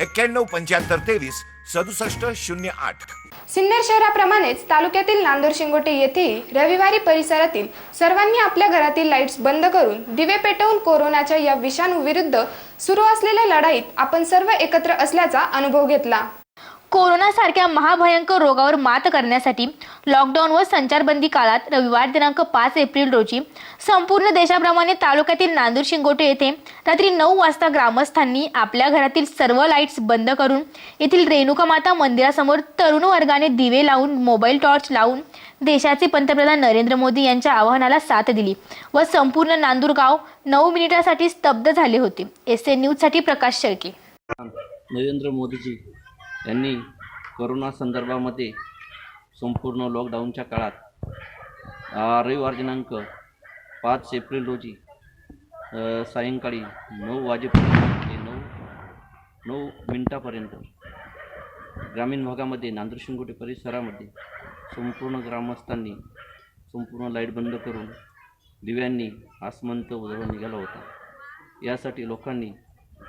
एक्क्याण्णव पंच्याहत्तर तेवीस सदुसष्ट शून्य आठ. सिन्नर शहराप्रमाणेच तालुक्यातील नांदूर शिंगोटे येथेही रविवारी परिसरातील सर्वांनी आपल्या घरातील लाईट्स बंद करून दिवे पेटवून कोरोनाच्या या विषाणू विरुद्ध सुरू असलेल्या लढाईत आपण सर्व एकत्र असल्याचा अनुभव घेतला. कोरोनासारख्या महाभयंकर रोगावर मात करण्यासाठी लॉकडाऊन व संचारबंदी काळात रविवार दिनांक पाच एप्रिल रोजी संपूर्ण देशाप्रमाणे तालुक्यातील नांदूर शिंगोटे येथे रात्री नऊ वाजता ग्रामस्थांनी आपल्या घरातील सर्व लाईट्स बंद करून येथील रेणुका माता मंदिरासमोर तरुण वर्गाने दिवे लावून मोबाईल टॉर्च लावून देशाचे पंतप्रधान नरेंद्र मोदी यांच्या आवाहनाला साथ दिली व संपूर्ण नांदूर गाव नऊ मिनिटासाठी स्तब्ध झाले होते. एस एन न्यूजसाठी प्रकाश शेळके. नरेंद्र मोदीजी यांनी करोना संदर्भामध्ये संपूर्ण लॉकडाऊनच्या काळात रविवार दिनांक पाच एप्रिल रोजी सायंकाळी नऊ वाजेपर्यंत ते नऊ नऊ मिनटापर्यंत ग्रामीण भागामध्ये नांदूरशिंगोटे परिसरामध्ये संपूर्ण ग्रामस्थांनी संपूर्ण लाइट बंद करून दिव्यांनी आसमंत उजळून निघाला होता. यासाठी लोकांनी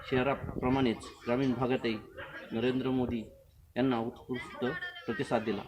शहराप्रमाणेच ग्रामीण भागातही नरेंद्र मोदी यांना उत्कृष्ट प्रतिसाद दिला.